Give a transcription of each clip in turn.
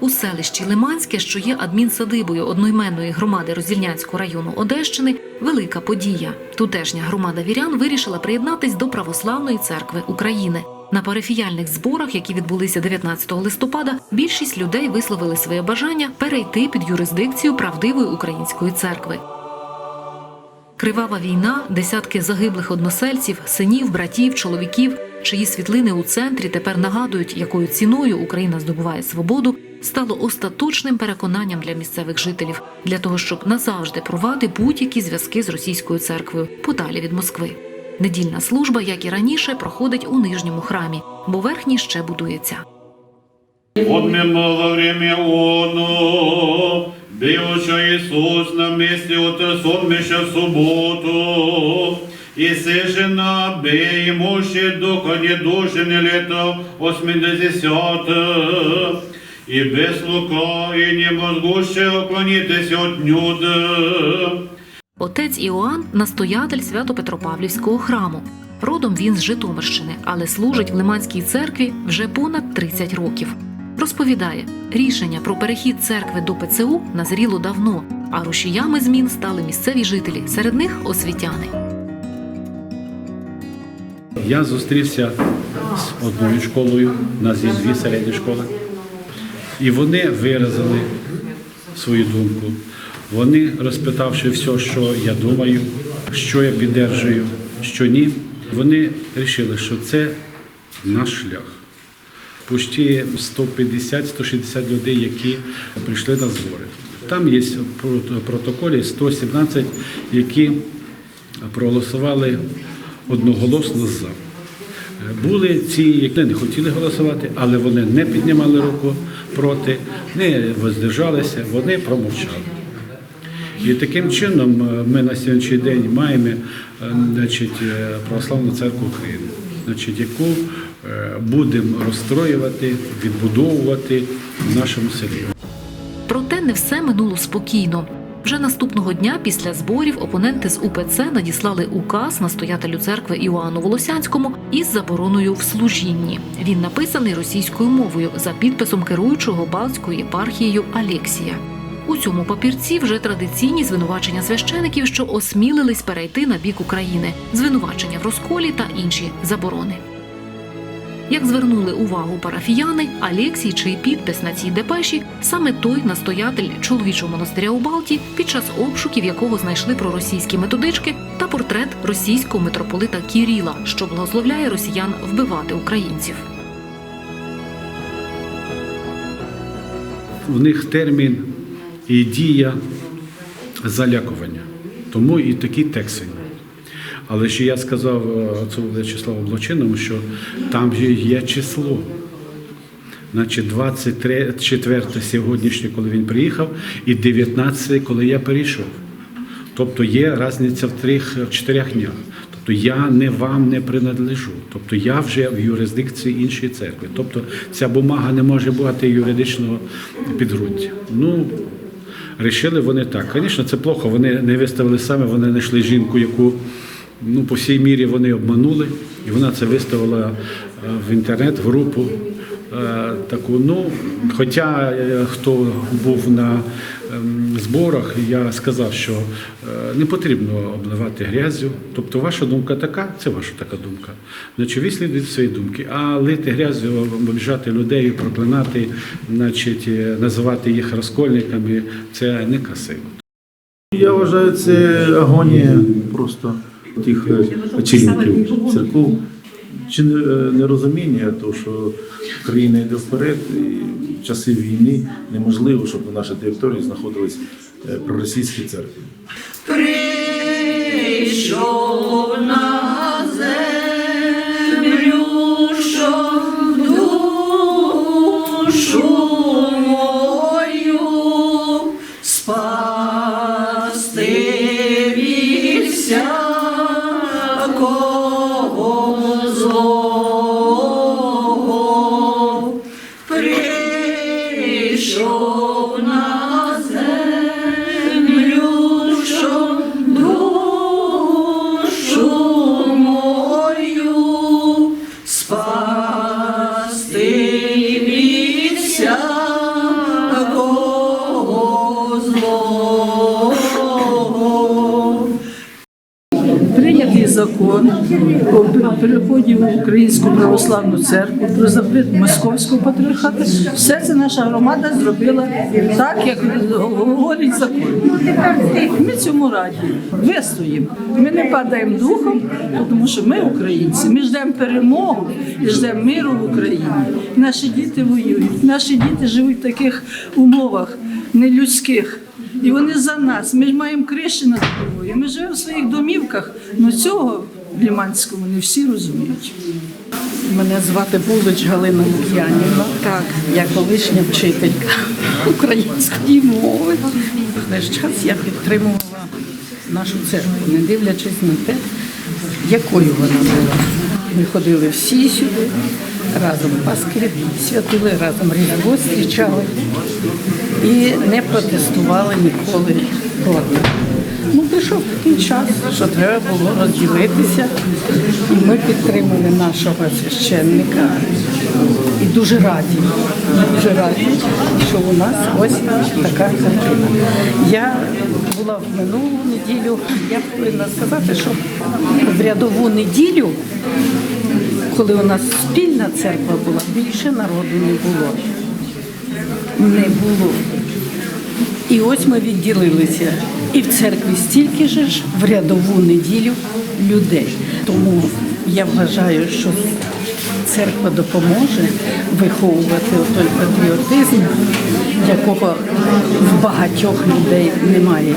У селищі Лиманське, що є адмінсадибою одноіменної громади Роздільнянського району Одещини, велика подія. Тутешня громада вірян вирішила приєднатись до Православної церкви України. На парафіяльних зборах, які відбулися 19 листопада, більшість людей висловили своє бажання перейти під юрисдикцію правдивої української церкви. Кривава війна, десятки загиблих односельців, синів, братів, чоловіків, чиї світлини у центрі тепер нагадують, якою ціною Україна здобуває свободу, стало остаточним переконанням для місцевих жителів для того, щоб назавжди провати будь-які зв'язки з російською церквою подалі від Москви. Недільна служба, як і раніше, проходить у нижньому храмі, бо верхній ще будується. От немало время оно, бивши Иисус на месте от сонмища в субботу, и сежена бе ему ще дока не душене лето осьмидесята, и без лука, и не возгуще уклонитесь от нюда. Отець Іоанн настоятель Свято-Петропавлівського храму. Родом він з Житомирщини, але служить в Лиманській церкві вже понад 30 років. Розповідає, рішення про перехід церкви до ПЦУ назріло давно, а рушіями змін стали місцеві жителі, серед них освітяни. Я зустрівся з одною школою, у нас є дві середні школи, і вони виразили свою думку. Вони, розпитавши все, що я думаю, що я піддержую, що ні, вони вирішили, що це наш шлях. Почти 150-160 людей, які прийшли на збори. Там є в протоколі 117, які проголосували одноголосно за. Були ці, які не хотіли голосувати, але вони не піднімали руку проти, не воздержалися, вони промовчали. І таким чином е, ми на сьогоднішній день маємо е, значить, е, Православну церкву України, значить, яку будемо розстроювати, відбудовувати в нашому селі. Проте не все минуло спокійно. Вже наступного дня після зборів опоненти з УПЦ надіслали указ настоятелю церкви Іоанну Волосянському із забороною в служінні. Він написаний російською мовою за підписом керуючого Балтською єпархією Алексія. У цьому папірці вже традиційні звинувачення священиків, що осмілились перейти на бік України, звинувачення в розколі та інші заборони. Як звернули увагу парафіяни, Алексій, чий підпис на цій депеші, саме той настоятель чоловічого монастиря у Балті, під час обшуків якого знайшли проросійські методички та портрет російського митрополита Кіріла, що благословляє росіян вбивати українців. в них термін і дія залякування. Тому і такі тексти. Але ще я сказав е, отцу Вячеславу Блочиному, що там є число. Значить, 24 сьогоднішнє, коли він приїхав, і 19, коли я перейшов. Тобто є різниця в трьох чотирьох днях. Тобто я не вам не принадлежу. Тобто я вже в юрисдикції іншої церкви. Тобто ця бумага не може бути юридичного підґрунтя. Ну, рішили вони так. Звісно, це плохо. Вони не виставили саме, вони знайшли жінку, яку ну, по всій мірі вони обманули, і вона це виставила е, в інтернет, в групу. е, Таку, ну, хоча е, хто був на зборах, я сказав, що е, не потрібно обливати грязю. Тобто ваша думка така, це ваша така думка. Значить, ви слідуєте свої думки. А лити грязю, обіжати людей, проклинати, значить, е, називати їх розкольниками це не красиво. Я вважаю, це агонія просто тих очільників церков. Чи е, нерозуміння, того, що країна йде вперед, і в часи війни неможливо, щоб на нашій території знаходились е, проросійські церкви. Прийшов на прийнятий закон про переході в Українську православну церкву, про запрет Московського патріархату. Все це наша громада зробила так, як говорить закон. Ми цьому раді вистоїмо. Ми не падаємо духом, тому що ми українці. Ми ждемо перемогу і ждемо миру в Україні. Наші діти воюють, наші діти живуть в таких умовах нелюдських. І вони за нас. Ми ж маємо криші над головою. Ми живемо в своїх домівках. але цього в Ліманському не всі розуміють. Мене звати Булич Галина Лук'янівна. Так. Я колишня вчителька української мови. Весь час я підтримувала нашу церкву, не дивлячись на те, якою вона була. Ми ходили всі сюди, разом Паски святили, разом Різдво зустрічали і не протестували ніколи проти. Ну, прийшов такий час, що треба було розділитися. І ми підтримали нашого священника. Дуже раді, дуже раді, що у нас ось така картина. Я була в минулу неділю, я повинна сказати, що в рядову неділю, коли у нас спільна церква була, більше народу не було. Не було. І ось ми відділилися. І в церкві стільки же ж в рядову неділю людей. Тому я вважаю, що церква допоможе виховувати той патріотизм, якого в багатьох людей немає.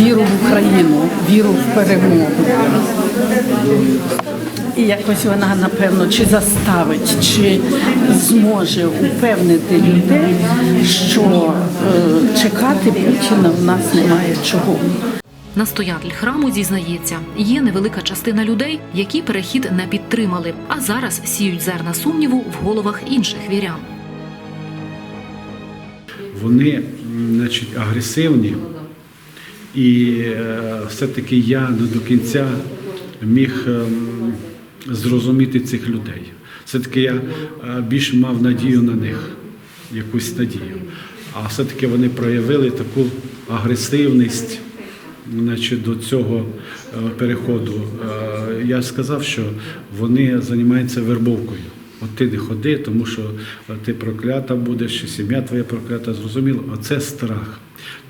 Віру в Україну, віру в перемогу. І якось вона, напевно, чи заставить, чи зможе упевнити людей, що е, чекати Путіна в нас немає чого. Настоятель храму зізнається, є невелика частина людей, які перехід не підтримали, а зараз сіють зерна сумніву в головах інших вірян. Вони значить, агресивні, і е, все-таки я не до кінця міг ем, зрозуміти цих людей. Все-таки я е, більш мав надію на них, якусь надію. А все-таки вони проявили таку агресивність значить, до цього е, переходу. Е, Я сказав, що вони займаються вербовкою. От ти не ходи, тому що е, ти проклята будеш, і сім'я твоя проклята, зрозуміло, оце страх.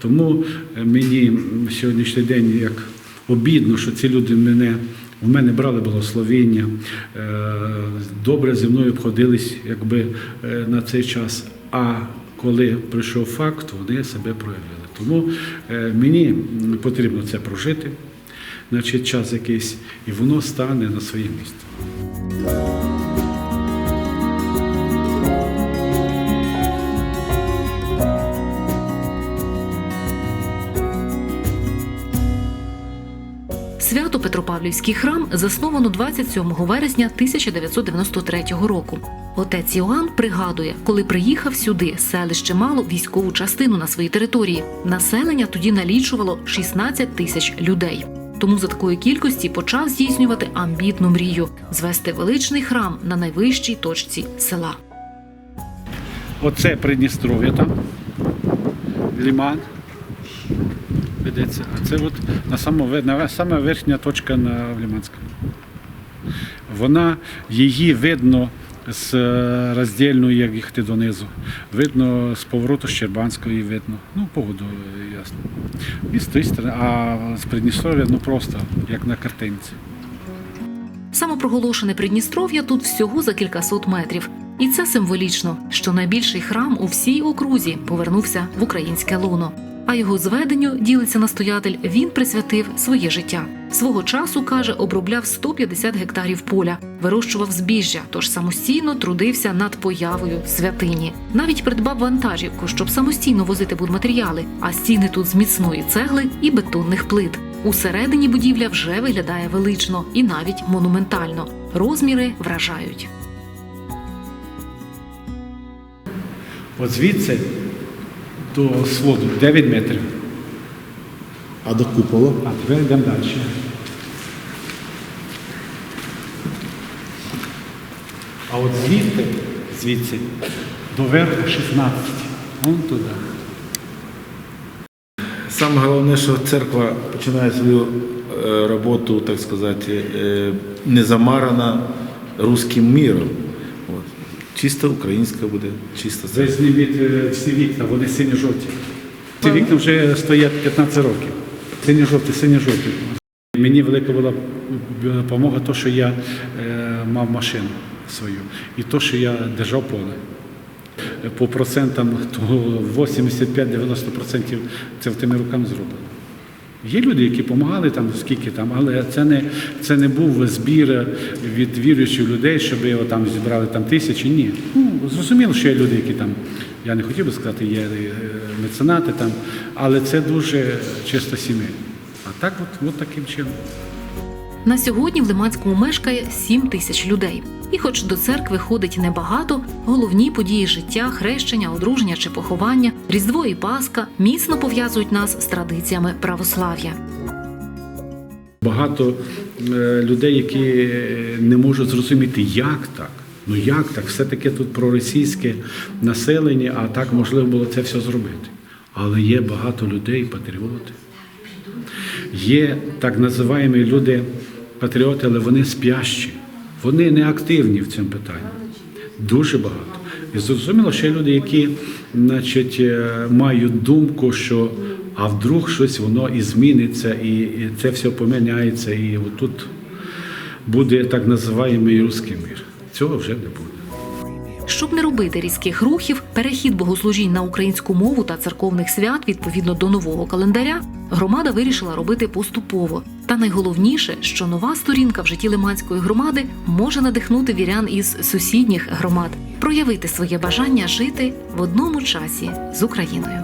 Тому мені сьогоднішній день як обідно, що ці люди мене. У мене брали благословення, е, добре зі мною обходились якби на цей час. А коли прийшов факт, вони себе проявили. Тому е, мені потрібно це прожити, значить, час якийсь, і воно стане на своє місце. Петропавлівський храм засновано 27 вересня 1993 року. Отець Іоанн пригадує, коли приїхав сюди, селище мало військову частину на своїй території. Населення тоді налічувало 16 тисяч людей. Тому за такої кількості почав здійснювати амбітну мрію звести величний храм на найвищій точці села. Оце Придністров'я там, Ліман. Ведеться. А це от на сама, на сама верхня точка на Ліманському. Вона, її видно з е, роздільної, як їхати донизу. Видно з повороту Щербанської видно. Ну, погоду е, ясно. І з тієї сторони, а з Придністров'я ну просто як на картинці. Самопроголошене Придністров'я тут всього за кількасот метрів. І це символічно, що найбільший храм у всій окрузі повернувся в українське луно. А його зведенню ділиться настоятель. Він присвятив своє життя. Свого часу каже, обробляв 150 гектарів поля, вирощував збіжжя, тож самостійно трудився над появою святині. Навіть придбав вантажівку, щоб самостійно возити будматеріали, а стіни тут з міцної цегли і бетонних плит. Усередині будівля вже виглядає велично і навіть монументально. Розміри вражають. От звідси до своду 9 метрів. А до купола? А тепер йдемо далі. А от звідти, звідси, до верху 16. Вон туди. Саме головне, що церква починає свою е, роботу, так сказати, е, не замарана руським міром. Чисто українська буде, чисто Ви зніміть е, всі вікна, вони сині-жовті. Ці вікна вже стоять 15 років. Сині-жовті, сині-жовті. Мені велика була допомога, то, що я е, мав машину свою, і то, що я держав поле. По процентам, то 85-90% це в тими руками зроблено. Є люди, які допомагали там, скільки там, але це не, це не був збір від віруючих людей, щоб його там зібрали там тисячі. Ні. Ну, зрозуміло, що є люди, які там, я не хотів би сказати, є е, меценати там, але це дуже чисто сімейно. А так, от, от таким чином. На сьогодні в Лиманському мешкає 7 тисяч людей. І хоч до церкви ходить небагато, головні події життя, хрещення, одруження чи поховання, Різдво і Пасха міцно пов'язують нас з традиціями православ'я. Багато е, людей, які не можуть зрозуміти, як так. Ну як так? Все-таки тут проросійське населення, а так можливо було це все зробити. Але є багато людей, патріоти. Є так називаємо люди патріоти, але вони спящі. Вони не активні в цьому питанні. Дуже багато. І зрозуміло, що є люди, які значить, е, мають думку, що а вдруг щось воно і зміниться, і, і це все поміняється, і отут буде так називаємий русський мир. Цього вже не буде. Щоб не робити різких рухів, перехід богослужінь на українську мову та церковних свят відповідно до нового календаря, громада вирішила робити поступово. Та найголовніше, що нова сторінка в житті Лиманської громади може надихнути вірян із сусідніх громад, проявити своє бажання жити в одному часі з Україною.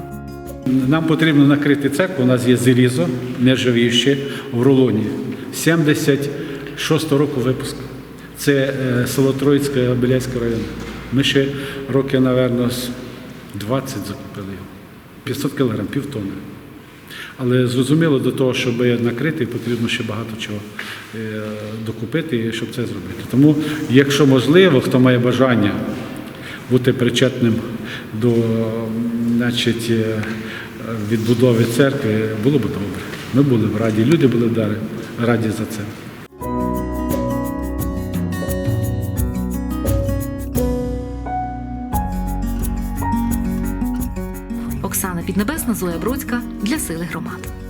Нам потрібно накрити церкву. У нас є залізо, нержавіще в рулоні. 76 року випуску. Це е, село Троїцьке Біляйського району. Ми ще роки, напевно, з 20 закупили його. 500 кілограм, півтони. Але зрозуміло, до того, щоб накрити, потрібно ще багато чого е, докупити, щоб це зробити. Тому, якщо можливо, хто має бажання бути причетним до значить, е, відбудови церкви, було б добре. Ми були б раді, люди були б раді за це. Піднебесна, Зоя Бродська для сили громад.